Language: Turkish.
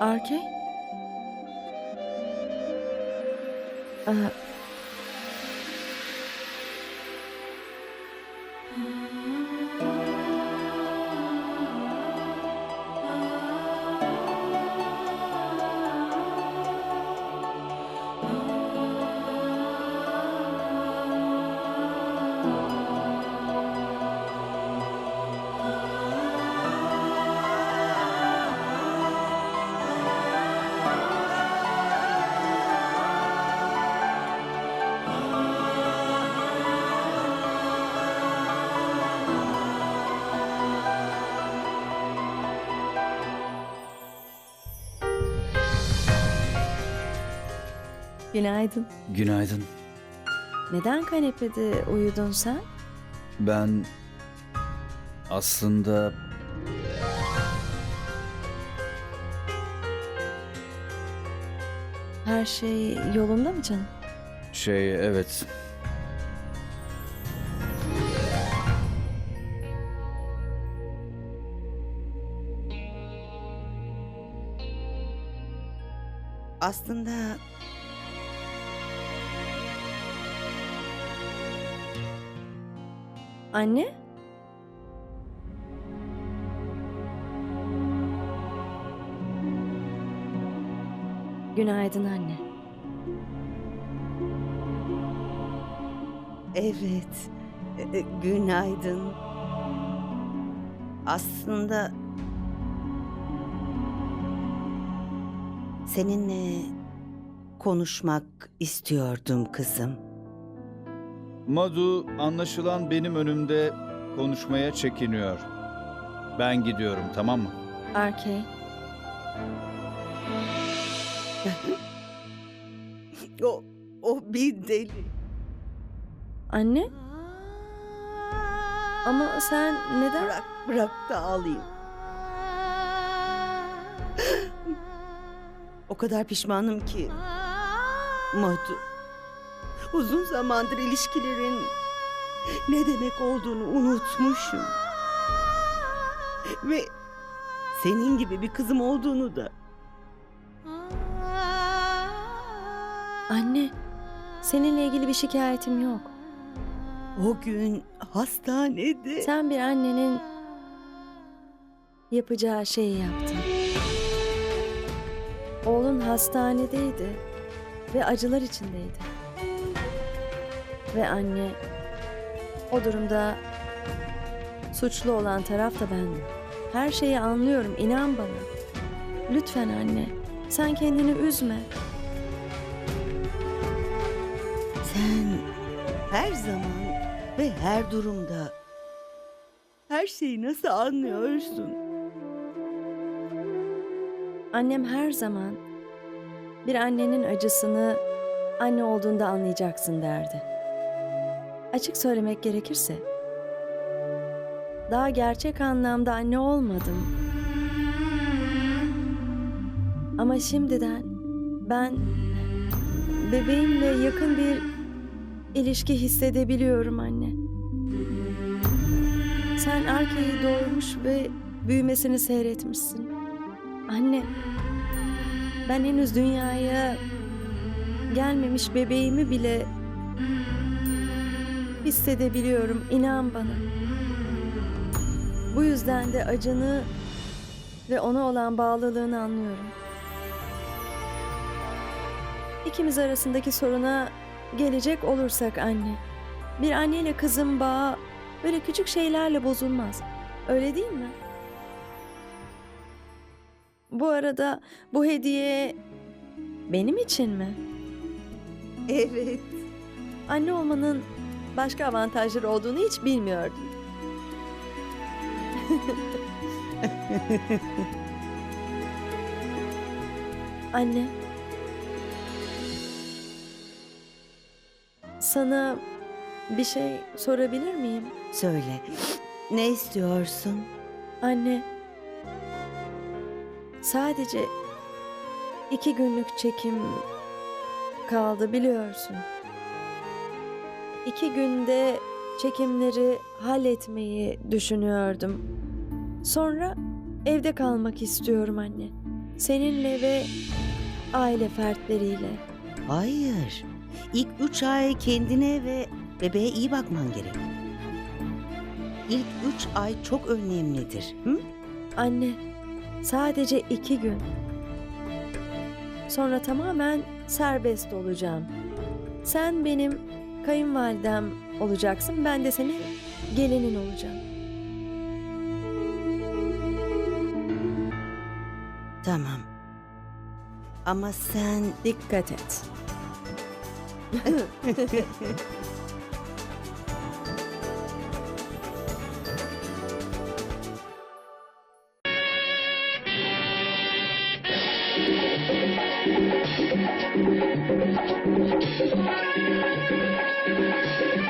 Arke? Aa, günaydın. Günaydın. Neden kanepede uyudun sen? Ben aslında Her şey yolunda mı canım? şey evet Aslında Anne? Günaydın anne. evet. e, e, Günaydın. Aslında seninle konuşmak istiyordum kızım. Madu anlaşılan benim önümde konuşmaya çekiniyor. Ben gidiyorum tamam mı? Arke, O o bir deli. anne? Ama sen neden? Bırak bırak da ağlayayım. O kadar pişmanım ki. Madu. Uzun zamandır ilişkilerin ne demek olduğunu unutmuşum. Ve senin gibi bir kızım olduğunu da. Anne, seninle ilgili bir şikayetim yok. O gün hastanede Sen bir annenin yapacağı şeyi yaptın. Oğlun hastanedeydi ve acılar içindeydi. Ve anne o durumda suçlu olan taraf da bendim. Her şeyi anlıyorum, inan bana. Lütfen anne, sen kendini üzme. sen her zaman ve her durumda her şeyi nasıl anlıyorsun? Annem her zaman bir annenin acısını anne olduğunda anlayacaksın derdi. Açık söylemek gerekirse daha gerçek anlamda anne olmadım. Ama şimdiden ben bebeğimle yakın bir ilişki hissedebiliyorum anne. Sen Arke'yi doğurmuş ve büyümesini seyretmişsin. Anne, ben henüz dünyaya gelmemiş bebeğimi bile hissedebiliyorum, inan bana. Bu yüzden de acını ve ona olan bağlılığını anlıyorum. İkimiz arasındaki soruna gelecek olursak anne, bir anneyle kızın bağı böyle küçük şeylerle bozulmaz. Öyle değil mi? Bu arada bu hediye benim için mi? Evet. Anne olmanın başka avantajları olduğunu hiç bilmiyordum. Anne. Sana bir şey sorabilir miyim? Söyle. Ne istiyorsun? Anne. Sadece iki günlük çekim kaldı biliyorsun. İki günde çekimleri halletmeyi düşünüyordum. Sonra evde kalmak istiyorum anne. Seninle ve aile fertleriyle. Hayır. İlk üç ay kendine ve bebeğe iyi bakman gerek. İlk üç ay çok önemlidir. Hı? Anne, sadece iki gün. Sonra tamamen serbest olacağım. Sen benim kayınvalidem olacaksın, ben de senin gelinin olacağım. Tamam. Ama sen Dikkat et. Música